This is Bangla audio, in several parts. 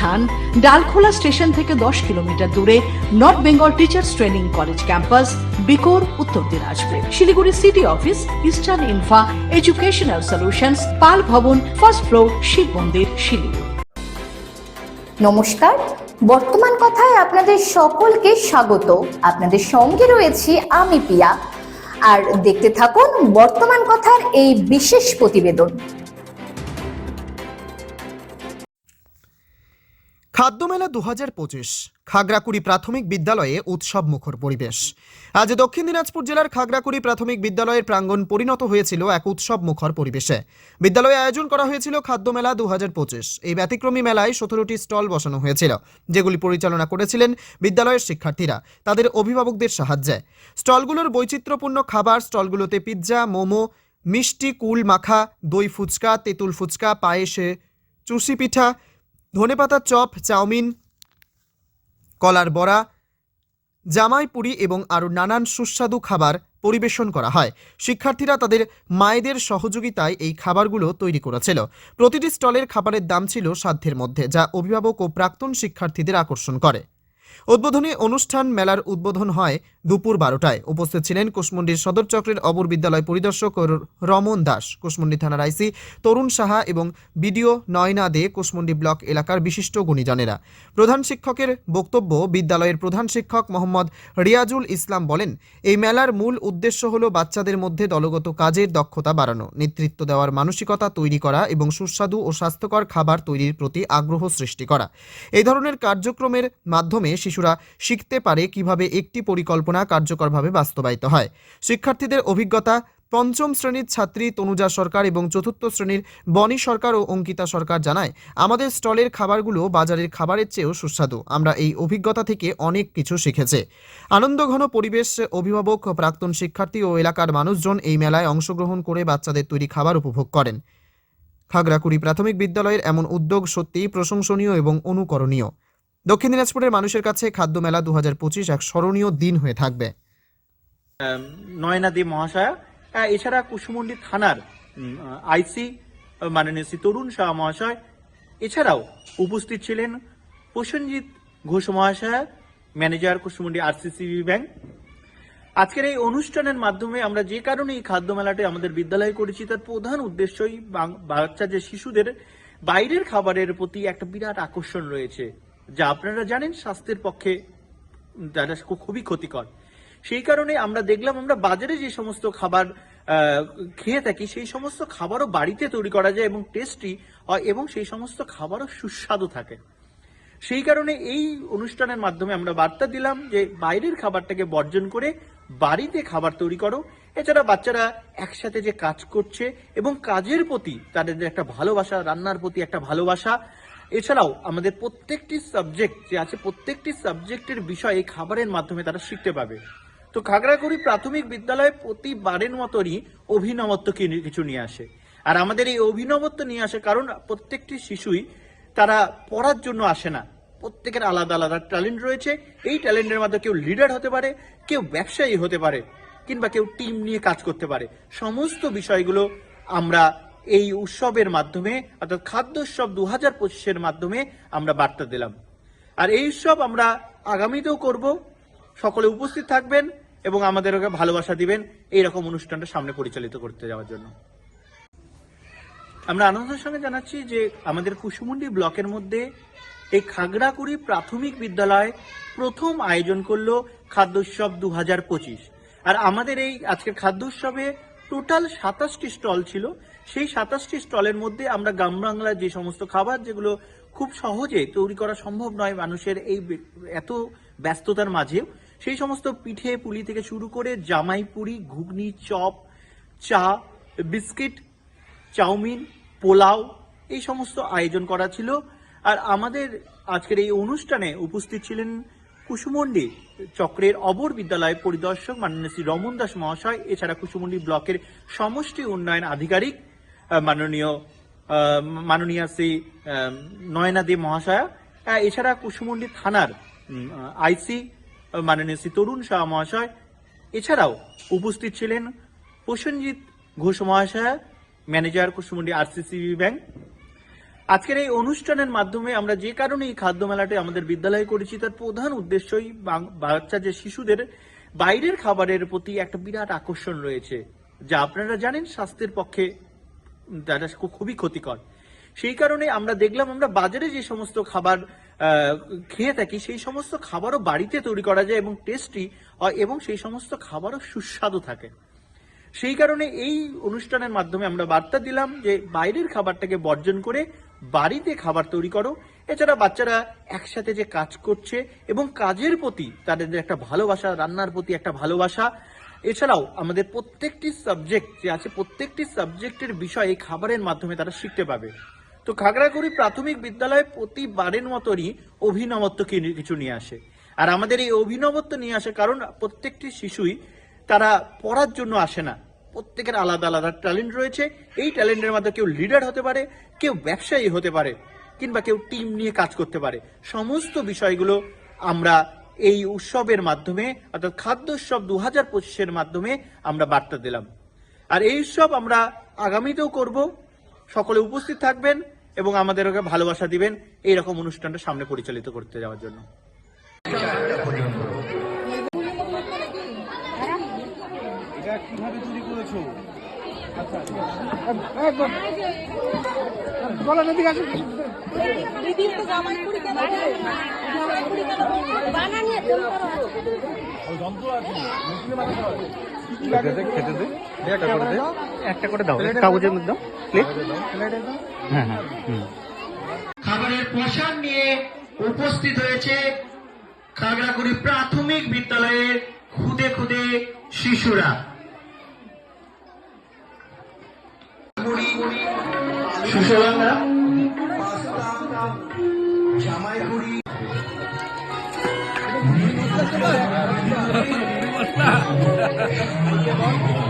স্থান, ডালখোলা স্টেশন থেকে দশ কিলোমিটার দূরে North Bengal Teachers Training College campus, বিকোর, Uttar Dinajpur. Siliguri city office, Eastern Infra Educational Solutions, Pal Bhavan, first floor, Shiva মন্দির, শিলিগুড়ি। নমস্কার। বর্তমান কথায় আপনাদের সকলকে স্বাগত। আপনাদের সঙ্গে রয়েছি আমি পিয়া। আর দেখতে থাকুন বর্তমান কথার এই বিশেষ প্রতিবেদন। খাদ্যমেলা দু হাজার পঁচিশ, খাগড়াকুড়ি প্রাথমিক বিদ্যালয়ে উৎসব মুখর পরিবেশ। আজ দক্ষিণ দিনাজপুর জেলার খাগড়াকুড়ি প্রাথমিক বিদ্যালয়ের প্রাঙ্গণ পরিণত হয়েছিল এক উৎসব মুখর পরিবেশে। বিদ্যালয়ে আয়োজন করা হয়েছিল খাদ্যমেলা দু হাজার পঁচিশ। এই ব্যতিক্রমী মেলায় সতেরোটি স্টল বসানো হয়েছিল, যেগুলি পরিচালনা করেছিলেন বিদ্যালয়ের শিক্ষার্থীরা, তাদের অভিভাবকদের সাহায্যে। স্টলগুলোর বৈচিত্র্যপূর্ণ খাবার স্টলগুলোতে পিৎজা, মোমো, মিষ্টি, কুল মাখা, দই ফুচকা, তেঁতুল ফুচকা, পায়েসে চুষি পিঠা ধনেপাতার চপ, চাউমিন, কলার বড়া জামাই পুরি এবং আরও নানান সুস্বাদু খাবার পরিবেশন করা হয়। শিক্ষার্থীরা তাদের মায়েদের সহযোগিতায় এই খাবারগুলো তৈরি করেছিল। প্রতিটি স্টলের খাবারের দাম ছিল সাধ্যের মধ্যে, যা অভিভাবক ও প্রাক্তন শিক্ষার্থীদের আকর্ষণ করে। উদ্বোধনী অনুষ্ঠান মেলার উদ্বোধন হয় দুপুর বারোটায়। উপস্থিত ছিলেন কুশমন্ডির সদর চক্রের অবর বিদ্যালয় পরিদর্শক রমন দাস, কুশমন্ডি থানার আইসি তরুণ সাহা এবং বিডিও নয়না দে, কুশমন্ডি ব্লক এলাকার বিশিষ্ট গুণীজনেরা। প্রধান শিক্ষকের বক্তব্য, বিদ্যালয়ের প্রধান শিক্ষক মোহাম্মদ রিয়াজুল ইসলাম বলেন, এই মেলার মূল উদ্দেশ্য হল বাচ্চাদের মধ্যে দলগত কাজের দক্ষতা বাড়ানো, নেতৃত্ব দেওয়ার মানসিকতা তৈরি করা এবং সুস্বাদু ও স্বাস্থ্যকর খাবার তৈরির প্রতি আগ্রহ সৃষ্টি করা। এই ধরনের কার্যক্রমের মাধ্যমে শিশুরা শিখতে পারে কীভাবে একটি পরিকল্পনা কার্যকরভাবে বাস্তবায়িত হয়। শিক্ষার্থীদের অভিজ্ঞতা, পঞ্চম শ্রেণির ছাত্রী তনুজা সরকার এবং চতুর্থ শ্রেণির বনি সরকার ও অঙ্কিতা সরকার জানায়, আমাদের স্টলের খাবারগুলো বাজারের খাবারের চেয়েও সুস্বাদু। আমরা এই অভিজ্ঞতা থেকে অনেক কিছু শিখেছে। আনন্দঘন পরিবেশ অভিভাবক, প্রাক্তন শিক্ষার্থী ও এলাকার মানুষজন এই মেলায় অংশগ্রহণ করে বাচ্চাদের তৈরি খাবার উপভোগ করেন। খাগড়াকুড়ি প্রাথমিক বিদ্যালয়ের এমন উদ্যোগ সত্যিই প্রশংসনীয় এবং অনুকরণীয়। দক্ষিণ দিনাজপুরের মানুষের কাছে খাদ্য মেলা দু এক স্মরণীয় দিন হয়ে থাকবে। নয়নাদি মহাশয়া। এছাড়া কুসুমন্ডি থানার আইসি মাননীয় শ্রী তরুণ শাহ মহাশয়। এছাড়াও উপস্থিত ছিলেন প্রসেনজিৎ ঘোষ মহাশয়, ম্যানেজার কুসুমন্ডি আরসিসিবি ব্যাংক। আজকের এই অনুষ্ঠানের মাধ্যমে আমরা যে কারণে এই খাদ্য মেলাটি আমাদের বিদ্যালয়ে করেছি, তার প্রধান উদ্দেশ্যই বাচ্চা যে শিশুদের বাইরের খাবারের প্রতি একটা বিরাট আকর্ষণ রয়েছে। যা আপনারা জানেন স্বাস্থ্যের পক্ষে খু- খুবই ক্ষতিকর। সেই কারণে আমরা দেখলাম আমরা বাজারে যে সমস্ত খাবার খেয়ে থাকি, সেই সমস্ত খাবারও বাড়িতে তৈরি করা যায় এবং টেস্টি হয় এবং সেই সমস্ত খাবারও সুস্বাদু থাকে। সেই কারণে এই অনুষ্ঠানের মাধ্যমে আমরা বার্তা দিলাম যে বাইরের খাবারটাকে বর্জন করে বাড়িতে খাবার তৈরি করো। এছাড়া বাচ্চারা একসাথে যে কাজ করছে এবং কাজের প্রতি তাদের একটা ভালোবাসা, রান্নার প্রতি একটা ভালোবাসা এছাড়াও আমাদের প্রত্যেকটি সাবজেক্ট যে আছে, প্রত্যেকটি সাবজেক্টের বিষয় এই খাবারের মাধ্যমে তারা শিখতে পাবে তো খাগড়াগুড়ি প্রাথমিক বিদ্যালয়ে প্রতিবারের মতনই অভিনবত্ব কিছু নিয়ে আসে। আর আমাদের এই অভিনবত্ব নিয়ে আসে কারণ, প্রত্যেকটি শিশুই তারা পড়ার জন্য আসে না। প্রত্যেকের আলাদা আলাদা ট্যালেন্ট রয়েছে। এই ট্যালেন্টের মধ্যে কেউ লিডার হতে পারে, কেউ ব্যবসায়ী হতে পারে, কিংবা কেউ টিম নিয়ে কাজ করতে পারে। সমস্ত বিষয়গুলো আমরা এই উৎসবের মাধ্যমে, অর্থাৎ খাদ্য উৎসব দু হাজার পঁচিশের মাধ্যমে আমরা বার্তা দিলাম। আর এই উৎসব আমরা আগামীতেও করব। সকলে উপস্থিত থাকবেন এবং আমাদেরকে ভালোবাসা দিবেন এই রকম অনুষ্ঠানটা সামনে পরিচালিত করতে যাওয়ার জন্য। আমরা আনন্দের সঙ্গে জানাচ্ছি যে আমাদের কুসুমুন্ডি ব্লকের মধ্যে এই খাগড়াকুড়ি প্রাথমিক বিদ্যালয় প্রথম আয়োজন করল খাদ্য উৎসব দু আর আমাদের এই আজকের খাদ্য উৎসবে টোটাল সাতাশটি স্টল ছিল। সেই সাতাশটি স্টলের মধ্যে আমরা গ্রাম বাংলার যে সমস্ত খাবার যেগুলো খুব সহজে তৈরি করা সম্ভব নয় মানুষের এই এত ব্যস্ততার মাঝেও সেই সমস্ত পিঠে পুলি থেকে শুরু করে জামাই পুরি, ঘুগনি, চপ, চা, বিস্কিট, চাউমিন, পোলাও এই সমস্ত আয়োজন করা ছিল। আর আমাদের আজকের এই অনুষ্ঠানে উপস্থিত ছিলেন কুসুমন্ডি চক্রের অবর বিদ্যালয় পরিদর্শক মাননীয় শ্রী রমন দাস মহাশয়, এছাড়া কুসুমন্ডি ব্লকের সমষ্টি উন্নয়ন আধিকারিক মাননীয় মাননীয় শ্রী নয়না দে মহাশয়া এছাড়া কুসুমন্ডি থানার আইসি মাননীয় শ্রী তরুণ শাহ মহাশয়, এছাড়াও উপস্থিত ছিলেন প্রসেনজিৎ ঘোষ মহাশয়া, ম্যানেজার কুসুমন্ডি আরসিসিবি ব্যাংক আজকের এই অনুষ্ঠানের মাধ্যমে আমরা যে কারণে এই খাদ্য মেলাটি আমাদের বিদ্যালয়ে করেছি, তার প্রধান উদ্দেশ্যই বাচ্চা যে শিশুদের বাইরের খাবারের প্রতি একটা বিরাট আকর্ষণ রয়েছে, যা আপনারা জানেন স্বাস্থ্যের পক্ষে খুবই ক্ষতিকর। সেই কারণে আমরা দেখলাম, আমরা বাজারে যে সমস্ত খাবার খেয়ে থাকি, সেই সমস্ত খাবারও বাড়িতে তৈরি করা যায় এবং টেস্টি এবং সেই সমস্ত খাবারও সুস্বাদু থাকে। সেই কারণে এই অনুষ্ঠানের মাধ্যমে আমরা বার্তা দিলাম যে বাইরের খাবারটাকে বর্জন করে বাড়িতে খাবার তৈরি করো। এছাড়া বাচ্চারা একসাথে যে কাজ করছে এবং কাজের প্রতি তাদের একটা ভালোবাসা, রান্নার প্রতি একটা ভালোবাসা। এছাড়াও আমাদের প্রত্যেকটি সাবজেক্ট যে আছে, প্রত্যেকটি সাবজেক্টের বিষয় এই খাবারের মাধ্যমে তারা শিখতে পাবে তো খাগড়াগুড়ি প্রাথমিক বিদ্যালয়ে প্রতিবারের মতনই অভিনবত্ব কিছু নিয়ে আসে। আর আমাদের এই অভিনবত্ব নিয়ে আসে কারণ প্রত্যেকটি শিশুই তারা পড়ার জন্য আসে না। প্রত্যেকের আলাদা আলাদা ট্যালেন্ট রয়েছে। এই ট্যালেন্টের মাধ্যমে কেউ লিডার হতে পারে, কেউ ব্যবসায়ী হতে পারে, কিংবা কেউ টিম নিয়ে কাজ করতে পারে। সমস্ত বিষয়গুলো আমরা এই উৎসবের মাধ্যমে, অর্থাৎ খাদ্য উৎসব দু হাজার পঁচিশের মাধ্যমে আমরা বার্তা দিলাম। আর এই উৎসব আমরা আগামীতেও করব। সকলে উপস্থিত থাকবেন এবং আমাদেরকে ভালোবাসা দিবেন। এই রকম অনুষ্ঠানটা সামনে পরিচালিত করতে যাওয়ার জন্য। একটা করে দাও। কাগজের মধ্যে দাও। হ্যাঁ হ্যাঁ খাবারের পোশাক নিয়ে উপস্থিত হয়েছে খাগড়াগুড়ি প্রাথমিক বিদ্যালয়ের খুদে খুদে শিশুরা। সুশোভনা এতো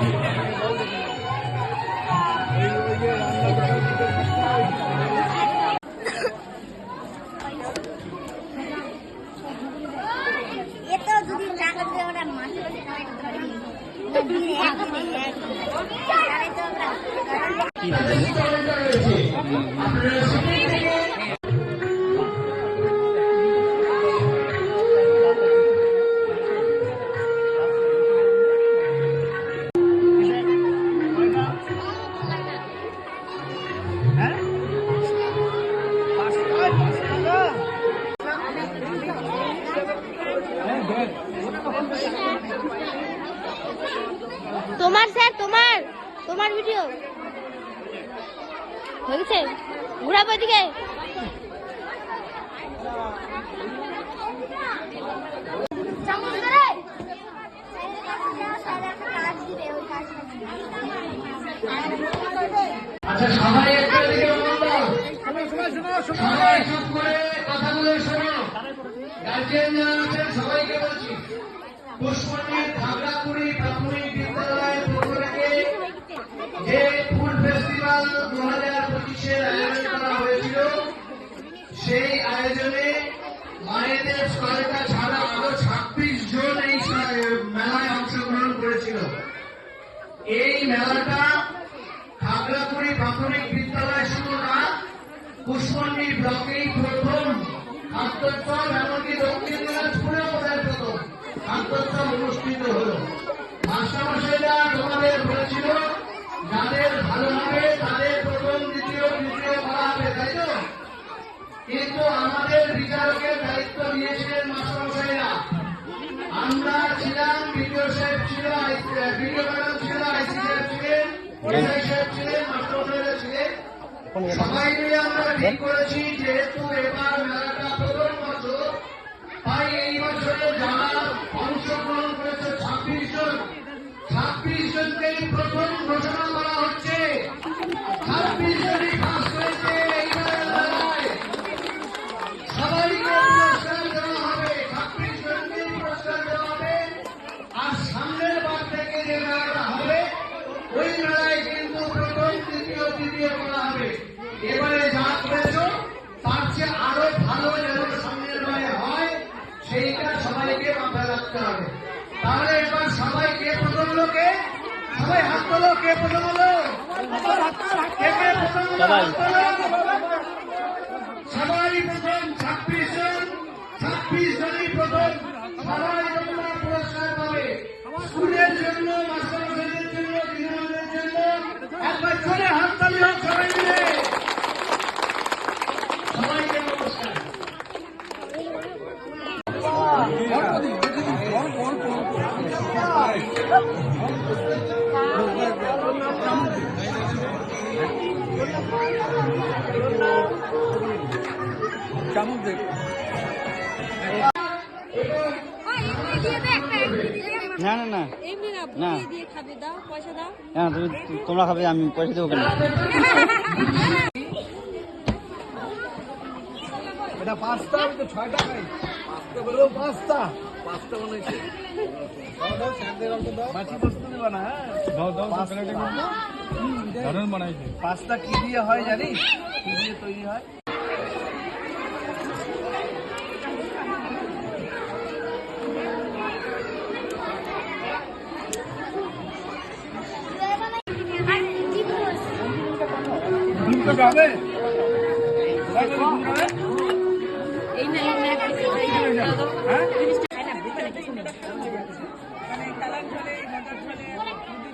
সেই আয়োজনে মায়েদের স্টলটা ছাড়া আরও ছাব্বিশ জন এই মেলায় অংশগ্রহণ করেছিল। এই মেলাটা খাগড়াপুরি প্রাথমিক বিদ্যালয় শুধু না কুশমন্ডি ব্লকেই প্রথম খাদ্যোৎসব এমনকি দক্ষিণ দিনাজপুরেও প্রথম খাদ্যোৎসব অনুষ্ঠিত হল। মাস্টারমশাইরা তোমাদের কিন্তু আমাদের বিচারকের দায়িত্ব নিয়েছিলেন মাস্টারমশাইরা আমরা ছিলাম বিডিও সাহেব ছিল বিডিও ম্যাডাম ছিল আইসি ছিলেন এসআই সাহেব ছিলেন মাস্টারমশাই সবাই মিলে আমরা ঠিক করেছি, যেহেতু এবার মেলাটা প্রথম বছর, তাই এই বছরে যারা অংশগ্রহণ করেছে ছাব্বিশ জন, ছাব্বিশ জনকেই প্রথম ঘোষণা রাখতে হবে। তাহলে এবার সবাই কে প্রথম লোকে সবাই হাত তোলো কে প্রথম হলো? কে কে প্রথম হলো? তোলো। সবাই প্রথম ছাব্বিশ জন। ছাব্বিশ জনই প্রথম। সবাই তোমরা পুরস্কার পাবে। স্কুলের জন্য মাস্টারমশাইদের জন্য জন্য। একবার চলে হাত তালি হোক সবাই মিলে সবাইকে নমস্কার না না না। না। না তুমি তোমরা খাবে আমি পয়সা দেবো কেন? এটা পাঁচটা আমি তো ছয়টা খাই পাঁচটা বলেও পাঁচটা পাঁচটা বানাইছে। পাঁচটা কি দিয়ে হয় জানিস? কি দিয়ে তৈরি হয়? তো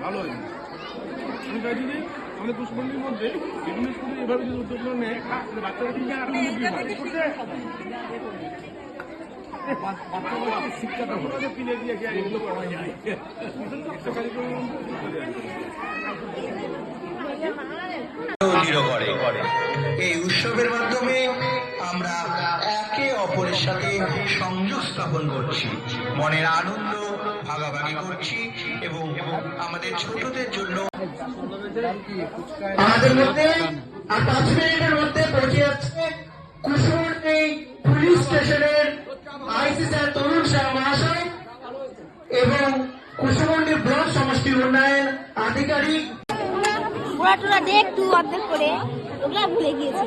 ভালো আমি চাই যদি আমাদের পুষ্পন্ডির মধ্যে বিভিন্ন স্কুলে এভাবে যদি উদ্যোগ নেয় বাচ্চারা কিন্তু শিক্ষাটা হচ্ছে পিলে দিয়ে এগুলো করা যায়? একটা কারিগরি দৃঢ় করে এই উৎসবের মাধ্যমে সাথে সংযোগ স্থাপন করছি। মনের আনন্দ ভাগাভাগি করছি এবং আমাদের ছোটদের জন্য আমাদের মধ্যে আর পাঁচ মিনিটের মধ্যে পৌঁছে যাচ্ছে কুসুমটি পুলিশ স্টেশনের আইসি স্যার তরুণ শাহ মহাশয় এবং কুসুমন্ডি ব্লক সমষ্টি উন্নয়ন আধিকারিক। ওরা টোরা দেখ একটু অর্ধেক করে। ওগুলা ভুলে গিয়েছে।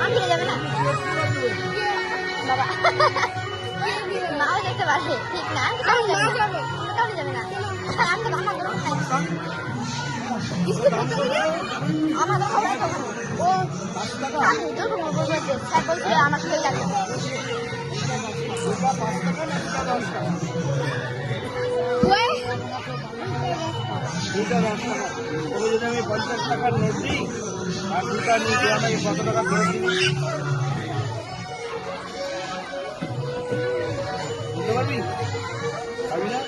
আমি যাবে না? বাবা। মাও ঠিক না? যাবে না? আমি তো আমার গরম খাই। বিস্কুট আমার খাবার খাব ও তো স্যার বলছিল আমার শরীর লাগবে দুটা দশ টাকা তবে যদি আমি পঞ্চাশ টাকার নোট দিই আর না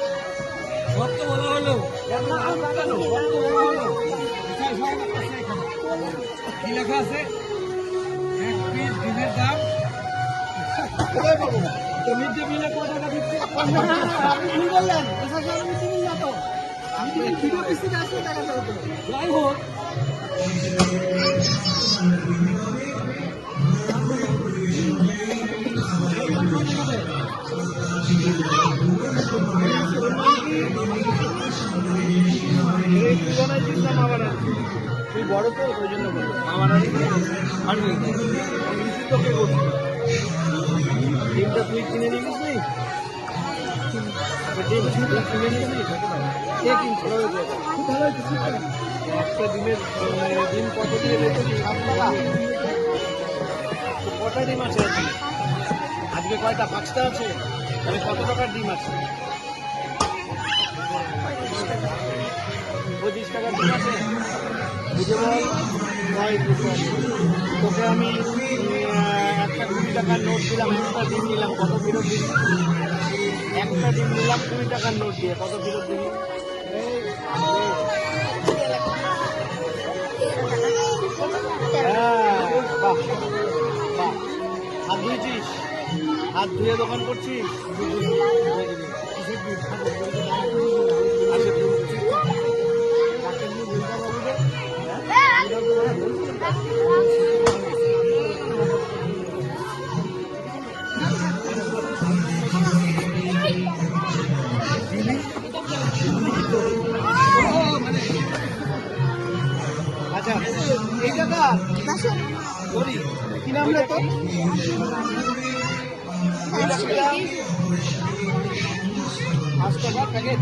হলো কেন কত বলা হলো কি লেখা আছে এক পিস ডিমের দাম কোথায় পাবো তো। মিড ডে মিলে কত টাকা দিচ্ছে আপনি ভুল বললেন প্রশাসন মিটিং না তো তুই বড় আমার ডিমটা তুই কিনে নিবি তুই ডিম তুই কিনে নিবি? কে কিনছে? একটা ডিমের আহ, ডিম কত দিয়ে টাকা কটা ডিম আছে আজকে কয়টা? পাঁচটা আছে? তাহলে কত টাকার ডিম আছে? পঁচিশ টাকার ডিম আছে? বুঝে বল। নয় তোকে আমি একটা কুড়ি টাকার নোট দিলাম একটা ডিম নিলাম কত ফেরত দিবি একটা ডিম নিলাম কুড়ি টাকার নোট দিয়ে কত ফেরত বাহ। হাত ধুয়েছিস হাত ধুয়ে দোকান করছিস আচ্ছা, কি নাম রে তোর টাকা প্যাকেট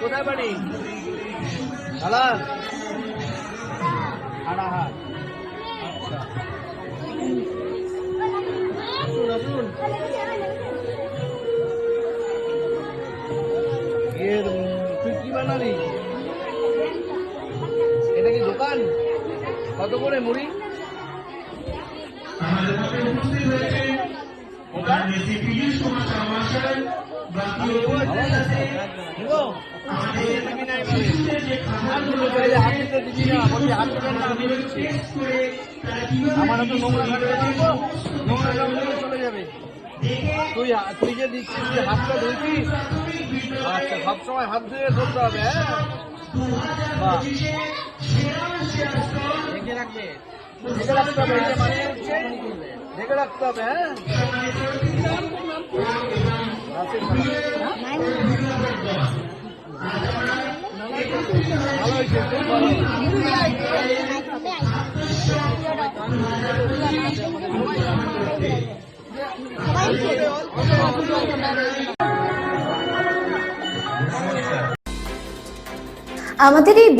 কোথায় বাড়ি সালাম হাড়াহাট আচ্ছা। আসুন এর তুই কি বানালি এটা কি দোকান কত করে মুড়ি আমার তো নোংরা ঘাটে জঙ্গলে চলে যাবে তুই তুই যে দিচ্ছিস হাতটা আচ্ছা হাত ধুয়ে ধরতে হবে হ্যাঁ? রাখবে। রাখতে হবে মানে ঢেকে রাখতে হবে হ্যাঁ? আমাদের এই